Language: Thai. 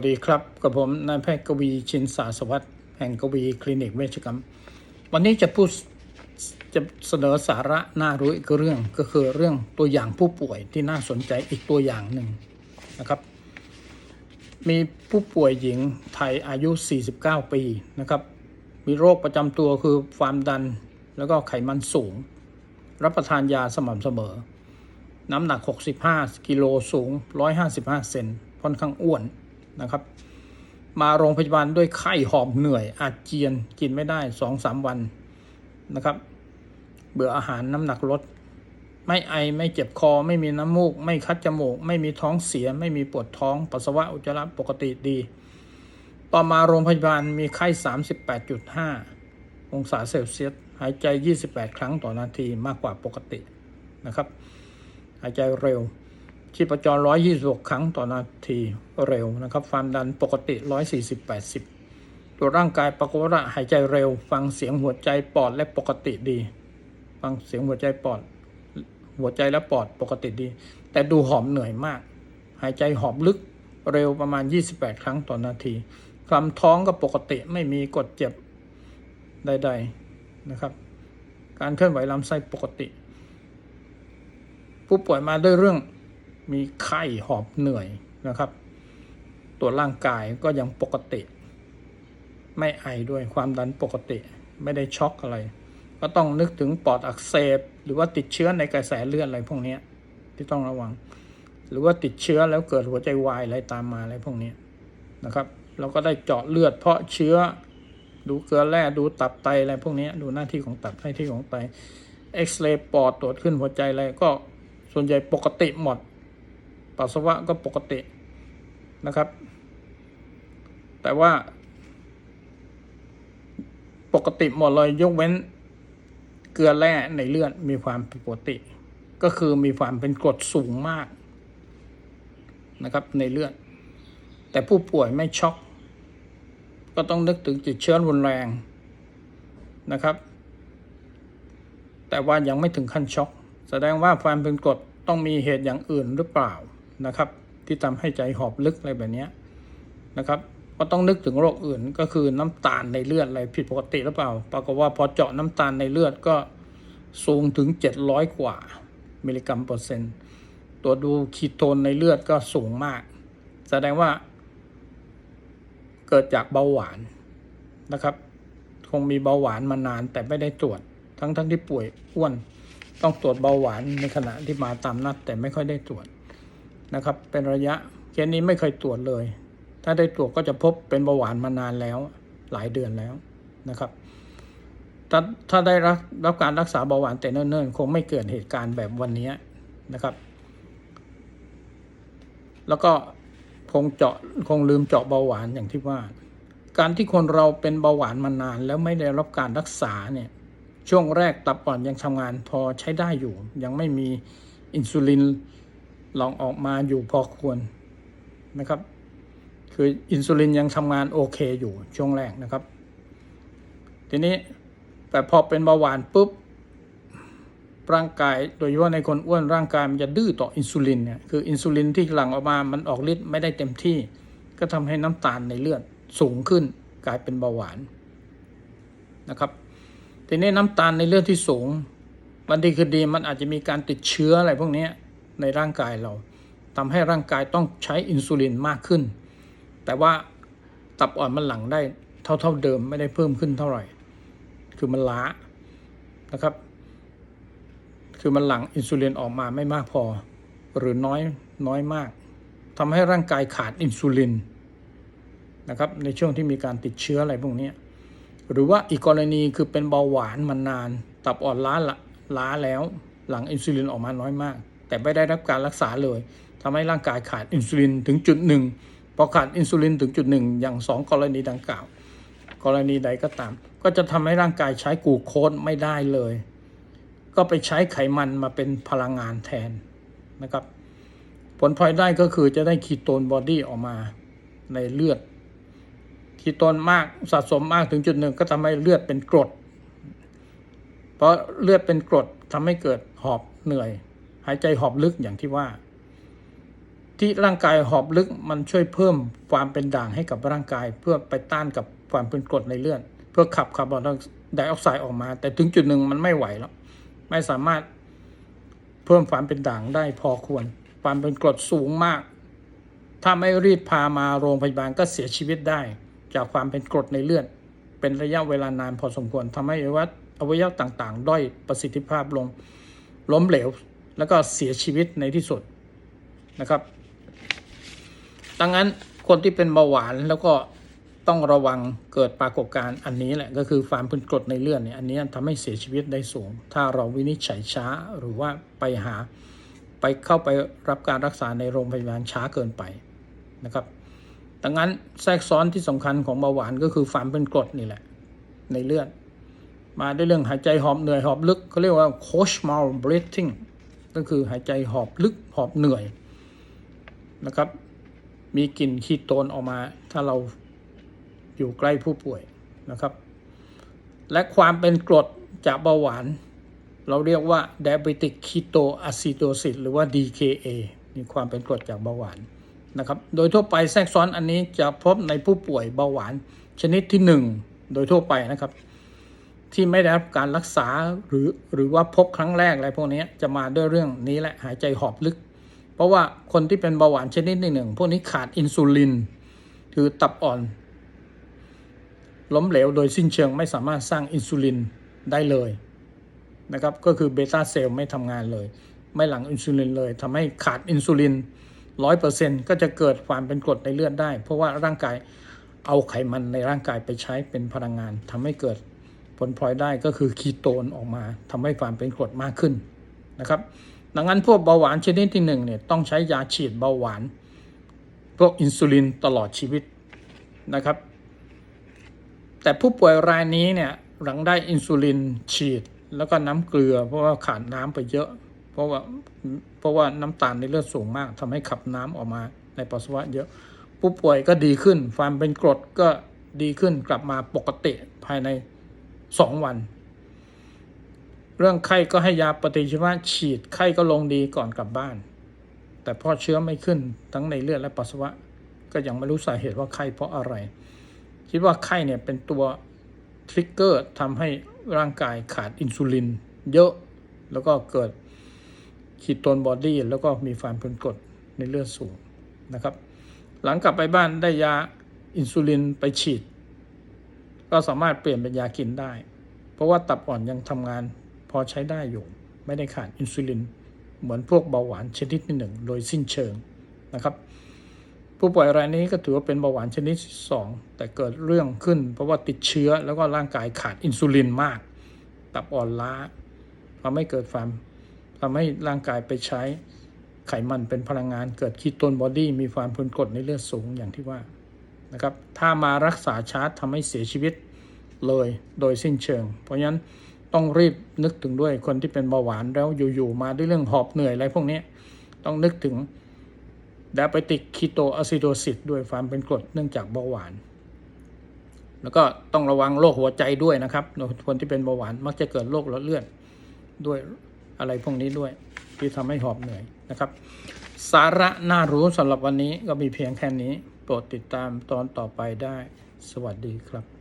สวัสดีครับกับผมนายแพทย์กวีชินสาสวัสดิ์แห่งกวีคลินิกเวชกรรม วันนี้จะพูดจะเสนอสาระน่ารู้อีกเรื่องก็คือเรื่องตัวอย่างผู้ป่วยที่น่าสนใจอีกตัวอย่างหนึ่งนะครับ มีผู้ป่วยหญิงไทยอายุ 49 ปีนะครับ มีโรคประจำตัวคือความดันแล้วก็ไขมันสูง รับประทานยาสม่ำเสมอ น้ำหนัก 65 กิโลสูง 155 เซนค่อนข้างอ้วน นะครับ มาโรงพยาบาลด้วยไข้หอบเหนื่อย อาเจียนกินไม่ได้2-3วันนะครับ เบื่ออาหารน้ำหนักลด ไม่ไอไม่เจ็บคอ ไม่มีน้ำมูก ไม่คัดจมูก ไม่มีท้องเสีย ไม่มีปวดท้อง ปัสสาวะอุจจาระปกติดี ต่อมาโรงพยาบาลมีไข้ 38.5 องศาเซลเซียสหายใจ 28 ครั้งต่อนาทีมากกว่าปกตินะครับ หายใจเร็ว ชีพจร 126 ครั้งต่อนาทีเร็วนะครับ ความดันปกติ 140-80ตัวร่างกายปกฏว่าหายใจเร็ว ฟังเสียงหัวใจปอดและปกติดี ฟังเสียงหัวใจปอด หัวใจและปอดปกติดี แต่ดูหอมเหนื่อยมาก หายใจหอบลึกเร็วประมาณ 28 ครั้งต่อนาทีคลำท้องก็ปกติไม่มีกดเจ็บใด ๆนะครับ การเคลื่อนไหวลำไส้ปกติ ผู้ป่วยมาด้วยเรื่อง มีไข้หอบเหนื่อยนะครับ ตัวร่างกายก็ยังปกติ ไม่ไอด้วยความดันปกติ ไม่ได้ช็อกอะไร ก็ต้องนึกถึงปอดอักเสบ หรือว่าติดเชื้อในกระแสเลือดอะไรพวกนี้ที่ต้องระวัง หรือว่าติดเชื้อแล้วเกิดหัวใจวายอะไรตามมาอะไรพวกนี้นะครับ เราก็ได้เจาะเลือดเพาะเชื้อ ดูเกลือแร่ดูตับไตอะไรพวกนี้ดูหน้าที่ของตับหน้าที่ของไตเอ็กซเรย์ปอดตรวจขึ้นหัวใจอะไรก็ส่วนใหญ่ปกติหมด ปัสสาวะก็ปกตินะครับ แต่ว่า ปกติหมดเลยยกเว้น เกลือแร่ในเลือดมีความผิดปกติ ก็คือมีความเป็นกรดสูงมากนะครับในเลือด แต่ผู้ป่วยไม่ช็อก ก็ต้องนึกถึงติดเชื้อรุนแรงนะครับ แต่ว่ายังไม่ถึงขั้นช็อก แสดงว่าความเป็นกรดต้องมีเหตุอย่างอื่นหรือเปล่า นะครับ ที่ทำให้ใจหอบลึกอะไรแบบนี้นะครับก็ต้องนึกถึงโรคอื่นก็คือน้ำตาลในเลือดอะไรผิดปกติหรือเปล่า ปรากฏว่าพอเจาะน้ำตาลในเลือดก็สูงถึง 700 กว่ามิลลิกรัมเปอร์เซ็นต์ ตัวดูคีโตนในเลือดก็สูงมาก แสดงว่า เกิดจากเบาหวานนะครับ คงมีเบาหวานมานานแต่ไม่ได้ตรวจ ทั้งทั้งที่ป่วยอ้วน ต้องตรวจเบาหวานในขณะที่มาตามนัดแต่ไม่ค่อยได้ตรวจ นะครับ เป็นระยะเคสนี้ไม่เคยตรวจเลย ถ้าได้ตรวจก็จะพบเป็นเบาหวานมานานแล้ว หลายเดือนแล้วนะครับถ้าถ้าได้รับรับการรักษาเบาหวานแต่เนิ่นๆคงไม่เกิดเหตุการณ์แบบวันนี้นะครับ แล้วก็คงเจาะคงลืมเจาะเบาหวานอย่างที่ว่า การที่คนเราเป็นเบาหวานมานาน แล้วไม่ได้รับการรักษาเนี่ยช่วงแรกตับอ่อนยังทำงานพอใช้ได้อยู่ ยังไม่มีอินซูลิน ลองออกมาอยู่พอควรนะครับ คืออินซูลินยังทำงานโอเคอยู่ช่วงแรกนะครับ ทีนี้แต่พอเป็นเบาหวานปุ๊บร่างกายโดยเฉพาะในคนอ้วนร่างกายมันจะดื้อต่ออินซูลินเนี่ยคืออินซูลินที่หลั่งออกมามันออกฤทธิ์ไม่ได้เต็มที่ ก็ทำให้น้ำตาลในเลือดสูงขึ้นกลายเป็นเบาหวานนะครับทีนี้น้ำตาลในเลือดที่สูงวันดีคือดีมันอาจจะมีการติดเชื้ออะไรพวกนี้ ในร่างกายเราทำให้ร่างกายต้องใช้อินซูลินมากขึ้น แต่ว่าตับอ่อนมันหลังได้เท่าเท่าเดิมไม่ได้เพิ่มขึ้นเท่าไหร่ คือมันล้านะครับ คือมันหลั่งอินซูลินออกมาไม่มากพอ หรือน้อยน้อยมากทำให้ร่างกายขาดอินซูลินนะครับในช่วงที่มีการติดเชื้ออะไรพวกนี้หรือว่าอีกกรณีคือเป็นเบาหวานมานาน ตับอ่อนล้าละล้าแล้ว หลังอินซูลินออกมาน้อยมาก แต่ไม่ได้รับการรักษาเลยทำให้ร่างกายขาดอินซูลินถึงจุดหนึ่งพอขาดอินซูลินถึงจุดหนึ่งอย่างสองกรณีดังกล่าว กรณีใดก็ตาม ก็จะทำให้ร่างกายใช้กูโคสไม่ได้เลย ก็ไปใช้ไขมันมาเป็นพลังงานแทนนะครับ ผลพลอยได้ก็คือจะได้คีโตนบอดี้ออกมาในเลือดคีโตนมากสะสมมากถึงจุดหนึ่งก็ทำให้เลือดเป็นกรด เพราะเลือดเป็นกรดทำให้เกิดหอบเหนื่อย หายใจหอบลึกอย่างที่ว่า ที่ร่างกายหอบลึกมันช่วยเพิ่มความเป็นด่างให้กับร่างกาย เพื่อไปต้านกับความเป็นกรดในเลือดเพื่อขับคาร์บอนไดออกไซด์ออกมา แต่ถึงจุดหนึ่งมันไม่ไหวแล้ว ไม่สามารถเพิ่มความเป็นด่างได้พอควร ความเป็นกรดสูงมาก ถ้าไม่รีบพามาโรงพยาบาลก็เสียชีวิตได้ จากความเป็นกรดในเลือด เป็นระยะเวลานานพอสมควรทำให้อวัยวะอวัยวะต่างๆ ด้อยประสิทธิภาพลง ล้มเหลว แล้วก็เสียชีวิตในที่สุดนะครับ ดังนั้นคนที่เป็นเบาหวานแล้วก็ต้องระวังเกิดปรากฏการณ์อันนี้แหละก็คือความเป็นกรดในเลือดเนี่ยอันนี้ทำให้เสียชีวิตได้สูง ถ้าเราวินิจฉัยช้าหรือว่าไปหาไปเข้าไปรับการรักษาในโรงพยาบาลช้าเกินไปนะครับดังนั้นแทรกซ้อนที่สำคัญของเบาหวานก็คือความเป็นกรดนี่แหละ ในเลือด มาด้วยเรื่องหายใจหอบเหนื่อยหอบลึกเขาเรียกว่า coach mouth breathing ก็คือหายใจหอบลึกหอบเหนื่อยนะครับ มีกลิ่นคีโตนออกมา ถ้าเราอยู่ใกล้ผู้ป่วยนะครับ และความเป็นกรดจากเบาหวาน เราเรียกว่า diabetic ketoacidosis หรือว่า DKA มีความเป็นกรดจากเบาหวานนะครับ โดยทั่วไปแทรกซ้อนอันนี้จะพบในผู้ป่วยเบาหวานชนิดที่ 1 โดยทั่วไปนะครับ ที่ไม่ได้รับการรักษาหรือหรือว่าพบครั้งแรกอะไรพวกนี้จะมาด้วยเรื่องนี้แหละหายใจหอบลึก เพราะว่าคนที่เป็นเบาหวานชนิดหนึ่งพวกนี้ขาดอินซูลิน คือตับอ่อน ล้มเหลวโดยสิ้นเชิงไม่สามารถสร้างอินซูลินได้เลยนะครับก็คือเบต้าเซลล์ไม่ทำงานเลย ไม่หลั่งอินซูลินเลยทำให้ขาดอินซูลินร้อยเปอร์เซ็นก็จะเกิดความเป็นกรดในเลือดได้ เพราะว่าร่างกายเอาไขมันในร่างกายไปใช้เป็นพลังงานทำให้เกิด ผลพลอยได้ก็คือคีโตนออกมาทำให้ความเป็นกรดมากขึ้นนะครับดังนั้นพวกเบาหวานชนิดที่หนึ่งเนี่ยต้องใช้ยาฉีดเบาหวาน พวกอินซูลินตลอดชีวิตนะครับ แต่ผู้ป่วยรายนี้เนี่ยหลังได้อินซูลินฉีดแล้วก็น้ำเกลือ เพราะว่าขาดน้ำไปเยอะ เพราะว่าเพราะว่าน้ำตาลในเลือดสูงมากทำให้ขับน้ำออกมาในปัสสาวะเยอะ ผู้ป่วยก็ดีขึ้นความเป็นกรดก็ดีขึ้นกลับมาปกติภายใน สองวัน เรื่องไข้ก็ให้ยาปฏิชีวนะฉีดไข้ก็ลงดีก่อนกลับบ้าน แต่พอเชื้อไม่ขึ้นทั้งในเลือดและปัสสาวะ ก็ยังไม่รู้สาเหตุว่าไข้เพราะอะไร คิดว่าไข้เนี่ยเป็นตัวทริกเกอร์ทำให้ร่างกายขาดอินซูลิน เยอะแล้วก็เกิดคีโตนบอดี้แล้วก็มีความเป็นกรดในเลือดสูงนะครับ หลังกลับไปบ้านได้ยาอินซูลินไปฉีด ก็สามารถเปลี่ยนเป็นยากินได้ เพราะว่าตับอ่อนยังทำงานพอใช้ได้อยู่ ไม่ได้ขาดอินซูลิน เหมือนพวกเบาหวานชนิดที่หนึ่งโดยสิ้นเชิงนะครับ ผู้ป่วยรายนี้ก็ถือว่าเป็นเบาหวานชนิดที่สองแต่เกิดเรื่องขึ้น เพราะว่าติดเชื้อแล้วก็ร่างกายขาดอินซูลินมาก ตับอ่อนล้าทำให้เกิดความทำให้ร่างกายไปใช้ไขมันเป็นพลังงานเกิดคีโตนบอดี้มีความเป็นกรดในเลือดสูงอย่างที่ว่า นะครับ ถ้ามารักษาช้าทำให้เสียชีวิตเลยโดยสิ้นเชิง เพราะฉะนั้นต้องรีบนึกถึงด้วยคนที่เป็นเบาหวานแล้วอยู่ๆมาด้วยเรื่องหอบเหนื่อยอะไรพวกนี้ต้องนึกถึง diabetic ketoacidosis ด้วยความเป็นกรดเนื่องจากเบาหวาน แล้วก็ต้องระวังโรคหัวใจด้วยนะครับ คนที่เป็นเบาหวานมักจะเกิดโรคหลอดเลือดด้วยอะไรพวกนี้ด้วย ที่ทำให้หอบเหนื่อยนะครับ สาระน่ารู้สำหรับวันนี้ก็มีเพียงแค่นี้ ปรดติดตามตอนต่อไปได้ สวัสดีครับ